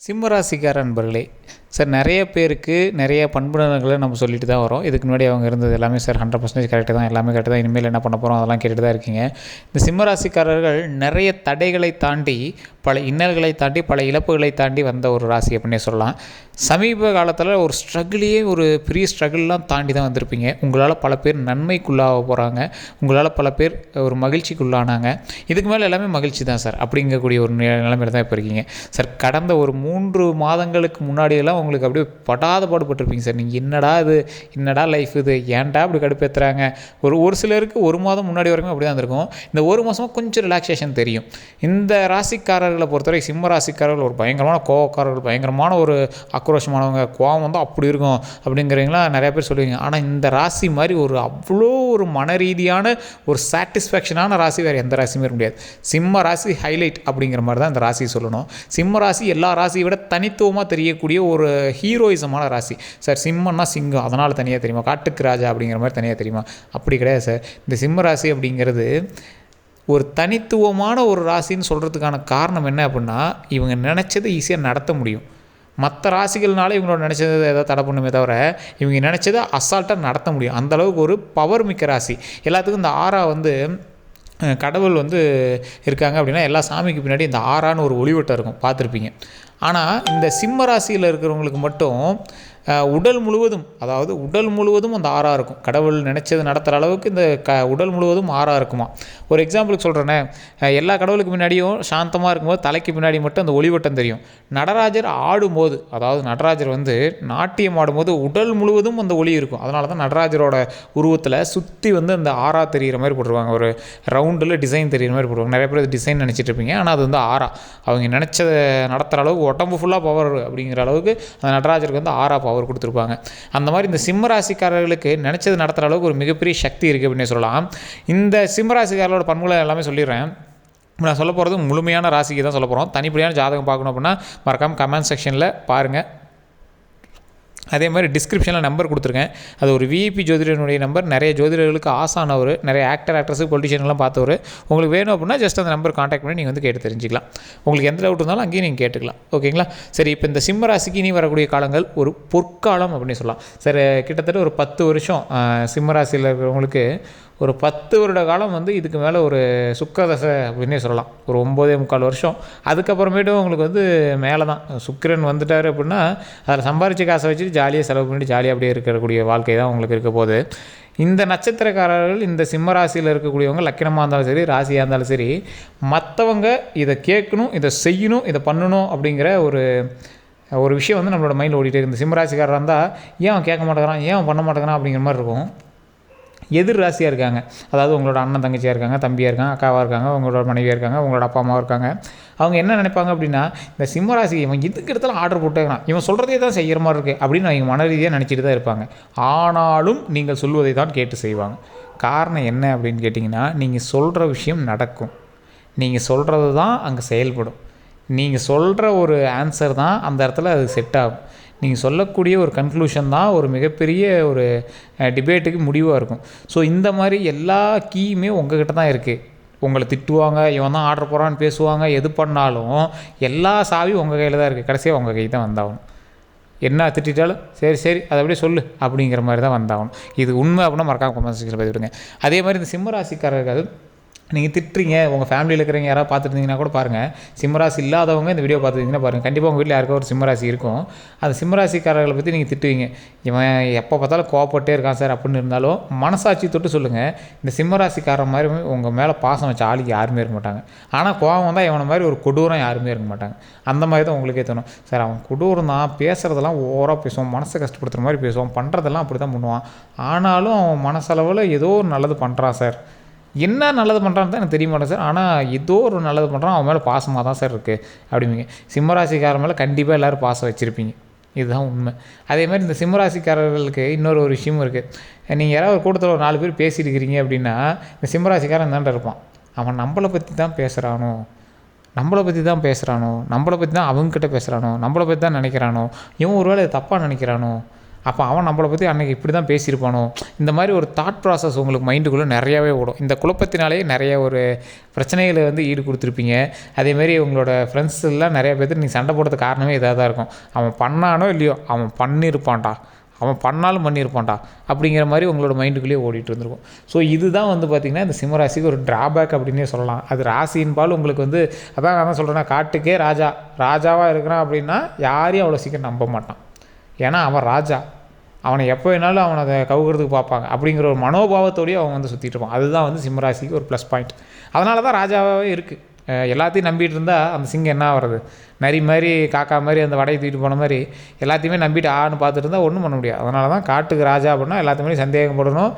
சிம்மராசிக்கார நண்பர்களே சார் நிறைய பேருக்கு நிறைய பண்புணர்களை நம்ம சொல்லிட்டு தான் வரோம். இதுக்கு முன்னாடி அவங்க இருந்தது எல்லாமே சார் ஹண்ட்ரட் பர்சன்டேஜ் கரெக்டாக தான் எல்லாமே கரெக்டாக தான். இனிமேல் என்ன பண்ண போகிறோம் அதெல்லாம் கேட்டுட்டு தான் இருக்கீங்க. இந்த சிம்மராசிக்காரர்கள் நிறைய தடைகளை தாண்டி பல இன்னல்களை தாண்டி பல இழப்புகளை தாண்டி வந்த ஒரு ராசி அப்படின்னே சொல்லலாம். சமீப காலத்தில் ஒரு ஸ்ட்ரகிளையே ஒரு பெரிய ஸ்ட்ரகிள்லாம் தாண்டி தான் வந்திருப்பீங்க. உங்களால் பல பேர் நன்மைக்குள்ளாக போகிறாங்க உங்களால் பல பேர் ஒரு மகிழ்ச்சிக்குள்ளானாங்க. இதுக்கு மேலே எல்லாமே மகிழ்ச்சி தான் சார். அப்படிங்கக்கூடிய ஒரு நிலைமையில் தான் இப்போ இருக்கீங்க. சார் கடந்த ஒரு மூன்று மாதங்களுக்கு முன்னாடியெல்லாம் உங்களுக்கு அப்படியே படாத பாடுபட்டிருப்பீங்க சார். நீங்கள் என்னடா இது? என்னடா லைஃப் இது? ஏன்டா அப்படி கடுப்பேற்றுறாங்க ஒரு ஒரு சிலருக்கு ஒரு மாதம் முன்னாடி வரைக்கும் அப்படி தான் இருக்கும் இந்த ஒரு மாதமாக கொஞ்சம் ரிலாக்ஸேஷன் தெரியும். இந்த ராசிக்காரர்களை பொறுத்தவரை சிம்ம ராசிக்காரர்கள் ஒரு பயங்கரமான கோவக்காரர்கள் பயங்கரமான ஒரு ஆக்ரோஷமானவங்க கோவம் வந்து அப்படி இருக்கும் அப்படிங்கிறீங்களா? நிறைய பேர் சொல்லுவீங்க. ஆனால் இந்த ராசி மாதிரி ஒரு அவ்வளோ ஒரு மன ரீதியான ஒரு சாட்டிஸ்ஃபேக்ஷனான ராசி வேறு எந்த ராசியுமே இருக்க முடியாது. சிம்ம ராசி ஹைலைட் அப்படிங்கிற மாதிரி தான் இந்த ராசி சொல்லணும். சிம்ம ராசி எல்லா ராசியை விட தனித்துவமாக தெரியக்கூடிய ஒரு ஹீரோயிசமான ராசி. சார் சிம்மன்னா சிங்கம். அதனால் தனியாக தெரியுமா? காட்டுக்கு ராஜா அப்படிங்கிற மாதிரி தனியாக தெரியுமா? அப்படி கிடையாது சார். இந்த சிம்ம ராசி அப்படிங்கிறது ஒரு தனித்துவமான ஒரு ராசின்னு சொல்கிறதுக்கான காரணம் என்ன அப்படின்னா இவங்க நினச்சதை ஈஸியாக நடத்த முடியும். மற்ற ராசிகள்னால இவங்களோட நினச்சதை ஏதாவது தடை பண்ணுமே தவிர இவங்க நினச்சதை அசால்ட்டாக நடத்த முடியும். அந்த அளவுக்கு ஒரு பவர் மிக்க ராசி. எல்லாத்துக்கும் இந்த ஆறா வந்து கடவுள் வந்து இருக்காங்க அப்படின்னா எல்லா சாமிக்கு பின்னாடி இந்த ஆறான்னு ஒரு ஒளிவட்டம் இருக்கும். பார்த்துருப்பீங்க. ஆனால் இந்த சிம்ம ராசியில் இருக்கிறவங்களுக்கு மட்டும் உடல் முழுவதும் அதாவது உடல் முழுவதும் அந்த ஆறா இருக்கும். கடவுள் நினச்சது நடத்துகிற அளவுக்கு இந்த க உடல் முழுவதும் ஆறா இருக்குமா? ஒரு எக்ஸாம்பிளுக்கு சொல்கிறேனே எல்லா கடவுளுக்கு முன்னாடியும் சாந்தமாக இருக்கும்போது தலைக்கு பின்னாடி மட்டும் அந்த ஒளிவட்டம் தெரியும். நடராஜர் ஆடும்போது அதாவது நடராஜர் வந்து நாட்டியம் ஆடும்போது உடல் முழுவதும் அந்த ஒளி இருக்கும். அதனால தான் நடராஜரோட உருவத்தில் சுற்றி வந்து அந்த ஆறா தெரிகிற மாதிரி போட்டுருவாங்க. ஒரு ரவுண்டில் டிசைன் தெரிகிற மாதிரி போடுவாங்க நிறைய பேர் டிசைன் நினச்சிட்டு இருப்பீங்க. ஆனால் அது வந்து ஆறா. அவங்க நினச்சதை நடத்துகிற அளவுக்கு உடம்பு ஃபுல்லாக பவர் அப்படிங்கிற அளவுக்கு அந்த நடராஜருக்கு வந்து ஆறா பவர் கொடுத்துருப்பாங்க. அந்த மாதிரி இந்த சிம்ம ராசிக்காரர்களுக்கு நினச்சது நடத்துகிற அளவுக்கு ஒரு மிகப்பெரிய சக்தி இருக்குது அப்படின்னு சொல்லலாம். இந்த சிம்ம ராசிக்காரர்களோட பண்புகளை எல்லாமே சொல்லிடுறேன். நான் சொல்ல போகிறது முழுமையான ராசிக்கு தான் சொல்ல போகிறோம் தனிப்படியான ஜாதகம் பார்க்கணும் அப்படின்னா மறக்காமல் கமெண்ட் செக்ஷனில் பாருங்கள் அதே மாதிரி டிஸ்கிரிப்ஷனில் நம்பர் கொடுத்துருக்கேன். அது ஒரு விஐபி ஜோதிடனுடைய நம்பர் நிறைய ஜோதிடர்களுக்கு ஆசானவர் நிறைய ஆக்டர் ஆக்ட்ரஸு பொலிட்டிஷியன்லாம் பார்த்தவர். உங்களுக்கு வேணும் அப்படின்னா ஜஸ்ட் அந்த நம்பர் காண்டாக்ட் பண்ணி நீங்கள் வந்து கேட்டு தெரிஞ்சுக்கலாம். உங்களுக்கு எந்த டவுட் இருந்தாலும் அங்கேயும் நீங்கள் கேட்டுக்கலாம். ஓகேங்களா? சரி இப்போ இந்த சிம்ம ராசிக்கு இனி வரக்கூடிய காலங்கள் ஒரு பொற்காலம் அப்படின்னு சொல்லலாம். சரி கிட்டத்தட்ட ஒரு பத்து வருஷம் சிம்ம ராசியில் இருக்கிறவங்களுக்கு ஒரு பத்து வருட காலம் வந்து இதுக்கு மேலே ஒரு சுக்கரதசை அப்படின்னே சொல்லலாம். ஒரு ஒம்போதே முக்கால் வருஷம். அதுக்கப்புறமேட்டும் உங்களுக்கு வந்து மேலே தான் சுக்கிரன் வந்துட்டார் அப்படின்னா அதில் சம்பாரித்த காசை வச்சு ஜாலியாக செலவு பண்ணிட்டு ஜாலியாக அப்படியே இருக்கக்கூடிய வாழ்க்கை தான் உங்களுக்கு இருக்க போகுது. இந்த நட்சத்திரக்காரர்கள் இந்த சிம்ம ராசியில் இருக்கக்கூடியவங்க லக்கினமாக இருந்தாலும் சரி ராசியாக இருந்தாலும் சரி மற்றவங்க இதை கேட்கணும் இதை செய்யணும் இதை பண்ணணும் அப்படிங்கிற ஒரு ஒரு விஷயம் வந்து நம்மளோட மைண்டில் ஓடிட்டே இருக்கு. இந்த சிம்மராசிக்காரராக இருந்தால் ஏன் அவன் கேட்க மாட்டேங்கிறான்? ஏன் அவன் பண்ண மாட்டேங்கிறான்? அப்படிங்கிற மாதிரி இருக்கும். எதிர் ராசியாக இருக்காங்க. அதாவது உங்களோட அண்ணன் தங்கச்சியாக இருக்காங்க தம்பியாக இருக்காங்க அக்காவாக இருக்காங்க உங்களோட மனைவியாக இருக்காங்க உங்களோட அப்பா அம்மாவாக இருக்காங்க. அவங்க என்ன நினைப்பாங்க அப்படின்னா இந்த சிம்ம ராசி இவன் இதுக்கு இடத்துல ஆர்டர் போட்டுக்கிறான். இவன் சொல்கிறதே தான் செய்கிற மாதிரி இருக்குது அப்படின்னு அவங்க மன ரீதியாக நினச்சிட்டு தான் இருப்பாங்க. ஆனாலும் நீங்கள் சொல்வதை தான் கேட்டு செய்வாங்க. காரணம் என்ன அப்படின்னு கேட்டிங்கன்னா நீங்கள் சொல்கிற விஷயம் நடக்கும். நீங்கள் சொல்கிறது தான் அங்கே செயல்படும். நீங்கள் சொல்கிற ஒரு ஆன்சர் தான் அந்த இடத்துல அது செட் ஆகும். நீங்கள் சொல்லக்கூடிய ஒரு கன்க்ளூஷன் தான் ஒரு மிகப்பெரிய ஒரு டிபேட்டுக்கு முடிவாக இருக்கும். ஸோ இந்த மாதிரி எல்லா கீயுமே உங்ககிட்ட தான் இருக்குது உங்களை திட்டுவாங்க இவன் தான் ஆர்டர் போகிறான்னு பேசுவாங்க எது பண்ணாலும் எல்லா சாவியும் உங்கள் கையில் தான் இருக்குது கடைசியாக உங்கள் கை தான் வந்தாகணும். என்ன திட்டாலும் சரி சரி அதை அப்படியே சொல்லு அப்படிங்கிற மாதிரி தான் வந்தாகணும். இது உண்மை அப்படின்னா மறக்காம கமெண்ட் செக்ஷனில் பதிவிடுங்க. அதே மாதிரி இந்த சிம்மராசிக்காரர்கள் நீங்கள் திட்டுறீங்க உங்கள் ஃபேமிலியில் இருக்கிறவங்க யாராவது பார்த்துருந்தீங்கன்னா கூட பாருங்கள் சிம்மராசி இல்லாதவங்க இந்த வீடியோ பார்த்துருந்தீங்கன்னா பாருங்கள் கண்டிப்பாக உங்கள் வீட்டில் யாருக்கோ ஒரு சிம்மராசி இருக்கும். அந்த சிம்மராசிக்காரர்களை பற்றி நீங்கள் திட்டுவீங்க. இவன் எப்போ பார்த்தாலும் கோவப்பட்டே இருக்கான் சார் அப்படின்னு இருந்தாலும் மனசாட்சி தொட்டு சொல்லுங்கள் இந்த சிம்மராசிக்காரன் மாதிரி உங்கள் மேலே பாசம் வச்ச ஆளுக்கு யாருமே இருக்க மாட்டாங்க. ஆனால் கோவம் வந்தால் இவனை மாதிரி ஒரு கொடூரம் யாருமே இருக்க மாட்டாங்க. அந்த மாதிரி தான் உங்களுக்கே தோணும். சார் அவன் கொடூரம் தான். பேசுகிறதெல்லாம் ஓவராக பேசுவான். மனசை கஷ்டப்படுத்துகிற மாதிரி பேசுவான். பண்ணுறதெல்லாம் அப்படி தான் பண்ணுவான். ஆனாலும் அவன் மனசளவில் ஏதோ ஒரு நல்லது பண்ணுறான் சார். என்ன நல்லது பண்ணுறான்னு தான் எனக்கு தெரிய மாட்டேன் சார். ஆனால் ஏதோ ஒரு நல்லது பண்ணுறான் அவன் மேலே பாசமாக தான் சார் இருக்குது அப்படிம்பீங்க. சிம்மராசிக்காரன் மேலே கண்டிப்பாக எல்லோரும் பாசம் வச்சுருப்பீங்க. இதுதான் உண்மை. அதே மாதிரி இந்த சிம்மராசிக்காரர்களுக்கு இன்னொரு ஒரு விஷயமும் இருக்குது நீங்கள் யாராவது ஒரு கூட்டத்தில் ஒரு நாலு பேர் பேசியிருக்கிறீங்க அப்படின்னா இந்த சிம்மராசிக்காரன் தான்டா இருப்பான். அவன் நம்மளை பற்றி தான் பேசுகிறானோ நம்மளை பற்றி தான் பேசுகிறானோ நம்மளை பற்றி தான் அவங்கக்கிட்ட பேசுகிறானோ நம்மளை பற்றி தான் நினைக்கிறானோ? இவன் ஒருவேளை தப்பாக நினைக்கிறானோ? அப்போ அவன் நம்மளை பற்றி அன்றைக்கி இப்படி தான் பேசியிருப்பானோ? இந்த மாதிரி ஒரு தாட் ப்ராசஸ் உங்களுக்கு மைண்டுக்குள்ளே நிறையாவே ஓடும். இந்த குழப்பத்தினாலேயே நிறைய ஒரு பிரச்சனைகளை வந்து ஈடு கொடுத்துருப்பீங்க. அதேமாரி உங்களோட ஃப்ரெண்ட்ஸ் எல்லாம் நிறைய பேர்த்து நீங்கள் சண்டை போடுறதுக்கு காரணமே இதாக தான் இருக்கும். அவன் பண்ணானோ இல்லையோ அவன் பண்ணியிருப்பான்டா அவன் பண்ணாலும் பண்ணியிருப்பான்டா அப்படிங்கிற மாதிரி உங்களோட மைண்டுக்குள்ளேயே ஓடிட்டு இருந்திருக்கும். ஸோ இதுதான் வந்து பார்த்திங்கன்னா இந்த சிம்மராசிக்கு ஒரு ட்ராபேக் அப்படின்னே சொல்லலாம். அது ராசியின்பால் உங்களுக்கு வந்து அதான் நான் சொல்கிறேன்னா காட்டுக்கே ராஜா. ராஜாவாக இருக்கிறான் அப்படின்னா யாரையும் அவ்வளோ சீக்கிரம் நம்ப மாட்டான். ஏன்னா அவன் ராஜா. அவனை எப்போ வேணாலும் அவனை அதை கவுக்கிறதுக்கு பார்ப்பாங்க. அப்படிங்கிற ஒரு மனோபாவத்தோடய அவன் வந்து சுற்றிட்டு இருப்பான். அதுதான் வந்து சிம்மராசிக்கு ஒரு ப்ளஸ் பாயிண்ட் அதனால தான் ராஜாவாகவே இருக்குது எல்லாத்தையும் நம்பிட்டு இருந்தால் அந்த சிங்கம் என்ன ஆகிறது நரி மாதிரி காக்கா மாதிரி அந்த வடையை தூக்கிட்டு போன மாதிரி எல்லாத்தையுமே நம்பிட்டு ஆன்னு பார்த்துட்டு இருந்தால் ஒன்றும் பண்ண முடியாது. அதனால தான் காட்டுக்கு ராஜா அப்படின்னா எல்லாத்துக்குமே சந்தேகப்படணும்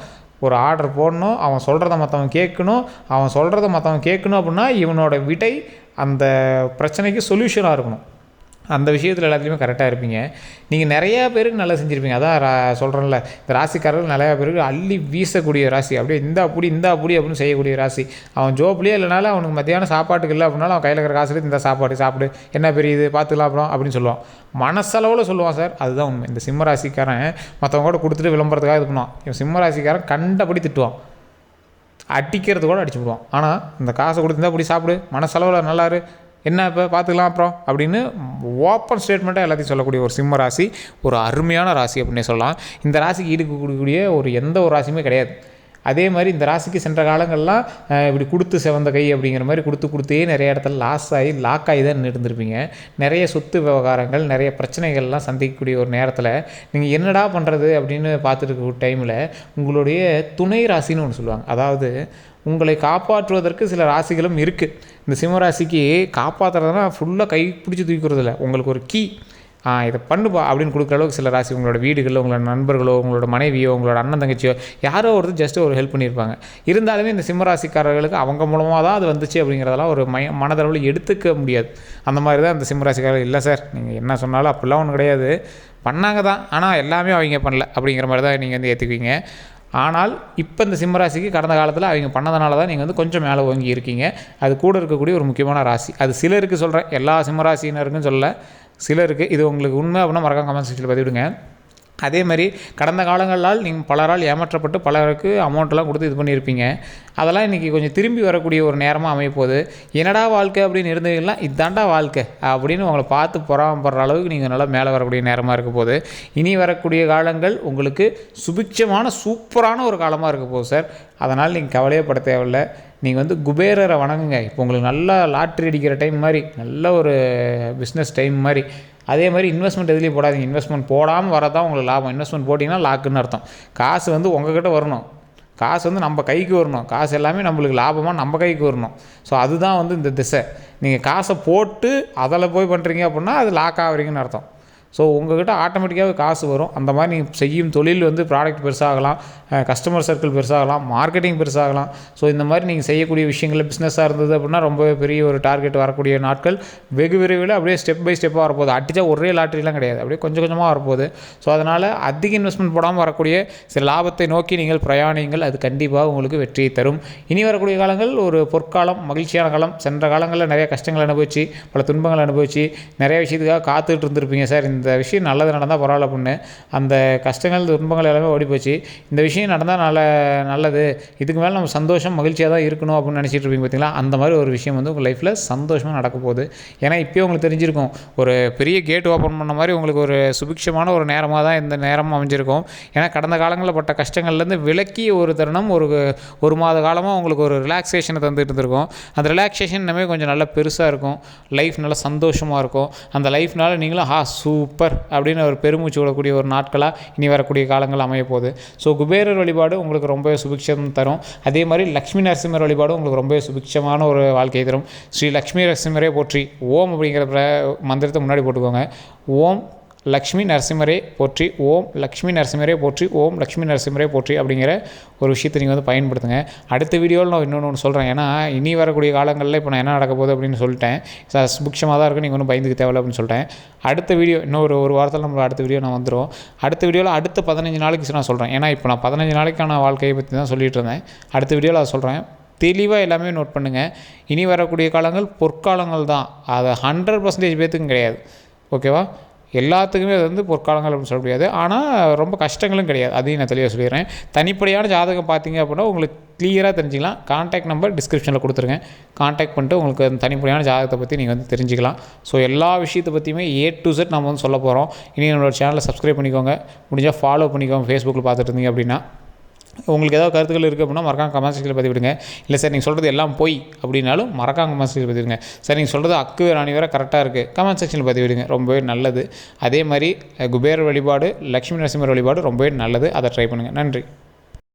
ஒரு ஆர்டர் போடணும். அவன் சொல்கிறத மற்றவன் கேட்கணும். அவன் சொல்கிறத மற்றவன் கேட்கணும் அப்படின்னா இவனோட விடை அந்த பிரச்சனைக்கு சொல்யூஷனாக இருக்கணும். அந்த விஷயத்தில் எல்லாத்துலேயுமே கரெக்டாக இருப்பீங்க. நீங்கள் நிறையா பேருக்கு நல்லா செஞ்சுருப்பீங்க. அதான் ரா சொல்கிறேன்ல இந்த ராசிக்காரர்கள் நிறையா பேருக்கு அள்ளி வீசக்கூடிய ராசி. அப்படியே இந்த அப்படி இந்த அப்படி அப்படின்னு செய்யக்கூடிய ராசி. அவன் ஜோப்லேயே இல்லைனாலும் அவனுக்கு மத்தியானம் சாப்பாட்டுக்கு இல்லை அப்படின்னாலும் அவன் கையில் இருக்கிற காசுல இந்த சாப்பாடு சாப்பிடு. என்ன பெரிய இது பார்த்துக்கலாம் அப்புறம் அப்படின்னு சொல்லுவான். மனசளவில் சொல்லுவான் சார். அதுதான் உண்மை. இந்த சிம்ம ராசிக்காரன் மற்றவங்க கூட கொடுத்துட்டு விளம்பரத்துக்காக இது பண்ணுவான். இவன் சிம்ம ராசிக்காரன் கண்டபடி திட்டுவான். அடிக்கிறது கூட அடிச்சு விடுவான் ஆனால் இந்த காசை கொடுத்துருந்தா அப்படி சாப்பிடு. மனசளவில் நல்லாரு. என்ன இப்போ பார்த்துக்கலாம் அப்புறம் அப்படின்னு ஓப்பன் ஸ்டேட்மெண்ட்டாக எல்லாத்தையும் சொல்லக்கூடிய ஒரு சிம்ம ராசி ஒரு அருமையான ராசி அப்படின்னே சொல்லலாம். இந்த ராசிக்கு ஈடுக்கக்கூடிய ஒரு எந்த ஒரு ராசியுமே கிடையாது. அதே மாதிரி இந்த ராசிக்கு சென்ற காலங்கள்லாம் இப்படி கொடுத்து செவந்த கை அப்படிங்கிற மாதிரி கொடுத்து கொடுத்தே நிறைய இடத்துல லாஸ் ஆகி லாக் ஆகி தான் இருந்திருப்பீங்க நிறைய சொத்து விவகாரங்கள் நிறைய பிரச்சனைகள்லாம் சந்திக்கக்கூடிய ஒரு நேரத்தில் நீங்கள் என்னடா பண்ணுறது அப்படின்னு பார்த்துட்டு டைமில் உங்களுடைய துணை ராசின்னு ஒன்று சொல்லுவாங்க. அதாவது உங்களை காப்பாற்றுவதற்கு சில ராசிகளும் இருக்குது இந்த சிம்மராசிக்கு காப்பாற்றுறதுனா ஃபுல்லாக கை பிடிச்சி தூக்கிறது இல்லை உங்களுக்கு ஒரு கீ ஆ இதை பண்ணுப்பா அப்படின்னு கொடுக்குற அளவுக்கு சில ராசி உங்களோட வீடுகளில் உங்களோட நண்பர்களோ உங்களோட மனைவியோ உங்களோட அண்ணன் தங்கச்சியோ யாரோ ஒருத்தர் ஜஸ்ட் ஒரு ஹெல்ப் பண்ணியிருப்பாங்க. இருந்தாலுமே இந்த சிம்மராசிக்காரர்களுக்கு அவங்க மூலமாக தான் அது வந்துச்சு அப்படிங்கிறதெல்லாம் ஒரு மய மனதளவில் எடுத்துக்க முடியாது. அந்த மாதிரி தான் இந்த சிம்மராசிக்காரர்கள் இல்லை சார் நீங்கள் என்ன சொன்னாலும் அப்படிலாம் ஒன்றும் கிடையாது. பண்ணாங்க தான். ஆனால் எல்லாமே அவங்க பண்ணல. அப்படிங்கிற மாதிரி தான் நீங்கள் வந்து ஏற்றுக்குவீங்க ஆனால் இப்போ இந்த சிம்மராசிக்கு கடந்த காலத்தில் அவங்க பண்ணதுனால தான் நீங்கள் வந்து கொஞ்சம் மேலே ஓங்கி இருக்கீங்க. அது கூட இருக்கக்கூடிய ஒரு முக்கியமான ராசி. அது சிலருக்கு சொல்கிறேன் எல்லா சிம்மராசினருக்கும் சொல்ல சிலருக்கு இது உங்களுக்கு உண்மை அப்படின்னா மறக்காம கமெண்ட் செக்ஷனில் பதிவிடுங்க. அதே மாதிரி கடந்த காலங்களால் நீங்கள் பலரால் ஏமாற்றப்பட்டு பலருக்கு அமௌண்ட்டெல்லாம் கொடுத்து இது பண்ணியிருப்பீங்க. அதெல்லாம் இன்றைக்கி கொஞ்சம் திரும்பி வரக்கூடிய ஒரு நேரமாக அமையப்போகுது. என்னடா வாழ்க்கை அப்படின்னு இருந்தீங்கன்னா இதாண்டா வாழ்க்கை அப்படின்னு உங்களை பார்த்து பொறாமப்படுற அளவுக்கு நீங்கள் நல்லா மேலே வரக்கூடிய நேரமாக இருக்க போகுது. இனி வரக்கூடிய காலங்கள் உங்களுக்கு சுபிட்சமான சூப்பரான ஒரு காலமாக இருக்க போகுது சார். அதனால் நீங்கள் கவலையப்பட தேவையில்ல தேவையில்லை. நீங்கள் வந்து குபேரரை வணங்குங்க. இப்போ உங்களுக்கு நல்லா லாட்ரி அடிக்கிற டைம் மாதிரி நல்ல ஒரு பிஸ்னஸ் டைம் மாதிரி. அதே மாதிரி இன்வெஸ்ட்மெண்ட் எதுலேயும் போடாதீங்க. இன்வெஸ்ட்மெண்ட் போடாமல் வரதான் உங்களுக்கு லாபம். இன்வெஸ்ட்மெண்ட் போட்டிங்கன்னா லாக்குன்னு அர்த்தம். காசு வந்து உங்ககிட்ட வரணும். காசு வந்து நம்ம கைக்கு வரணும். காசு எல்லாமே நம்மளுக்கு லாபமாக நம்ம கைக்கு வரணும். ஸோ அதுதான் வந்து இந்த திசை. நீங்கள் காசை போட்டு அதில் போய் பண்ணுறீங்க அப்படின்னா அது லாக் ஆகிறீங்கன்னு அர்த்தம். ஸோ உங்கள்கிட்ட ஆட்டோமேட்டிக்காகவே காசு வரும். அந்த மாதிரி நீங்கள் செய்யும் தொழில் வந்து ப்ராடக்ட் பெருசாகலாம். கஸ்டமர் சர்க்கிள் பெருசாகலாம். மார்க்கெட்டிங் பெருசாகலாம். ஸோ இந்த மாதிரி நீங்கள் செய்யக்கூடிய விஷயங்களில் பிஸ்னஸாக இருந்தது அப்படின்னா ரொம்பவே பெரிய ஒரு டார்கெட் வரக்கூடிய நாட்கள். வெகு விரைவில் அப்படியே ஸ்டெப் பை ஸ்டெப்பாக வரப்போகுது. அடித்தா ஒரே லாட்டரிலாம் கிடையாது. அப்படியே கொஞ்சம் கொஞ்சமாக வரப்போகுது. ஸோ அதனால் அதிக இன்வெஸ்ட்மெண்ட் போடாமல் வரக்கூடிய சில லாபத்தை நோக்கி நீங்கள் பிரயாணிங்கள் அது கண்டிப்பாக உங்களுக்கு வெற்றியை தரும். இனி வரக்கூடிய காலங்கள் ஒரு பொற்காலம் மகிழ்ச்சியான காலம். சென்ற காலங்களில் நிறைய கஷ்டங்கள் அனுபவிச்சு பல துன்பங்கள் அனுபவிச்சு நிறைய விஷயத்துக்காக காத்துட்டு இருந்திருப்பீங்க சார். இந்த விஷயம் நல்லது நடந்தால் பரவாயில்ல பொண்ணு. அந்த கஷ்டங்கள் துன்பங்கள் எல்லாமே ஓடி போச்சு இந்த விஷயம் நடந்தால் நல்ல நல்லது. இதுக்கு மேலே நம்ம சந்தோஷம் மகிழ்ச்சியாக தான் இருக்கணும் அப்படின்னு நினச்சிட்டு இருப்பீங்க பார்த்தீங்களா? அந்த மாதிரி ஒரு விஷயம் வந்து உங்கள் லைஃப்பில் சந்தோஷமாக நடக்க போகுது. ஏன்னா இப்போயே உங்களுக்கு தெரிஞ்சிருக்கும். ஒரு பெரிய கேட் ஓப்பன் பண்ண மாதிரி உங்களுக்கு ஒரு சுபிக்ஷமான ஒரு நேரமாக தான் இந்த நேரம் அமைஞ்சிருக்கும். ஏன்னா கடந்த காலங்களில் பட்ட கஷ்டங்கள்லேருந்து விலக்கி ஒரு தருணம் ஒரு ஒரு மாத காலமாக உங்களுக்கு ஒரு ரிலாக்ஸேஷனை தந்துட்டு இருந்திருக்கும். அந்த ரிலாக்ஸேஷன் இன்னமே கொஞ்சம் நல்லா பெருசாக இருக்கும். லைஃப் நல்லா சந்தோஷமாக இருக்கும். அந்த லைஃப்னால நீங்களும் ஹா சூ சூப்பர் அப்படின்னு ஒரு பெருமூச்சு விடக்கூடிய ஒரு நாட்களாக இனி வரக்கூடிய காலங்கள் அமைய போகுது ஸோ குபேரர் வழிபாடு உங்களுக்கு ரொம்பவே சுபிக்ஷம் தரும். அதே மாதிரி லக்ஷ்மி நரசிம்மர் வழிபாடு உங்களுக்கு ரொம்பவே சுபிக்ஷமான ஒரு வாழ்க்கை தரும். ஸ்ரீ லக்ஷ்மி நரசிம்மரே போற்றி. ஓம் அப்படிங்கிற மந்திரத்தை முன்னாடி போட்டுக்கோங்க. ஓம் லக்ஷ்மி நரசிம்மரே போற்றி ஓம் லக்ஷ்மி நரசிம்மரே போற்றி ஓம் லக்ஷ்மி நரசிம்மரே போற்றி அப்படிங்கிற ஒரு விஷயத்தை நீங்கள் வந்து பயன்படுத்துங்க. அடுத்த வீடியோவில் நான் இன்னொன்று ஒன்று சொல்கிறேன் ஏன்னா இனி வரக்கூடிய காலங்களில் இப்போ நான் என்ன நடக்க போகுது அப்படின்னு சொல்லிட்டேன். சார் சுபிக்ஷமாக தான் இருக்கும் நீங்கள் ஒன்றும் பயந்துக்க தேவையில்ல அப்படின்னு சொல்லிட்டேன். அடுத்த வீடியோ இன்னும் ஒரு ஒரு வாரத்தில் நம்ம அடுத்த வீடியோ நான் வந்துடும் அடுத்த வீடியோவில் அடுத்த பதினஞ்சு நாளைக்கு நான் சொல்கிறேன் ஏன்னா இப்போ நான் பதினஞ்சு நாளைக்கான வாழ்க்கையை பற்றி தான் சொல்லிட்டு இருந்தேன். அடுத்த வீடியோவில் அதை சொல்கிறேன் தெளிவாக எல்லாமே நோட் பண்ணுங்கள் இனி வரக்கூடிய காலங்கள் பொற்காலங்கள் தான். அதை ஹண்ட்ரட் பர்சன்டேஜ் பேத்துக்கும் கிடையாது. ஓகேவா? எல்லாத்துக்குமே அது வந்து பொற்காலங்கள் அப்படின்னு சொல்ல முடியாது. ஆனால் ரொம்ப கஷ்டங்களும் கிடையாது. அதையும் நான் தெளிவாக சொல்லிடுறேன். தனிப்படையான ஜாதகம் பார்த்தீங்க அப்படின்னா உங்களுக்கு கிளியராக தெரிஞ்சுக்கலாம். கான்டாக்ட் நம்பர் டிஸ்கிரிப்ஷனில் கொடுத்துருங்க. கான்டாக்ட் பண்ணிட்டு உங்களுக்கு அந்த தனிப்படையான ஜாதகத்தை பற்றி நீங்கள் வந்து தெரிஞ்சுக்கலாம். ஸோ எல்லா விஷயத்தை பற்றியுமே ஏ டு செட் நம்ம வந்து சொல்ல போகிறோம் இனி நம்மளோட சேனலை சப்ஸ்கிரைப் பண்ணிக்கோங்க. முடிஞ்சால் ஃபாலோ பண்ணிக்கோங்க. ஃபேஸ்புக்கில் பார்த்துட்டு இருந்தீங்க அப்படின்னா. உங்களுக்கு ஏதாவது கருத்துக்கள் இருக்குது அப்படின்னா மறக்காம கமெண்ட் செக்ஷனில் பதிவிடுங்க. இல்லை சார் நீங்கள் சொல்கிறது எல்லாம் போய் அப்படின்னாலும் மறக்காம கமெண்ட் செக்ஷனில் பதிவிடுங்க. சார் நீங்கள் சொல்கிறது அக்கு ராணி வேறு கரெக்டாக இருக்குது கமெண்ட் செக்ஷனில் பதிவிடுங்க. ரொம்பவே நல்லது. அதே மாதிரி குபேர வழிபாடு லக்ஷ்மி நரசிம்மர் வழிபாடு ரொம்பவே நல்லது. அதை ட்ரை பண்ணுங்கள் நன்றி.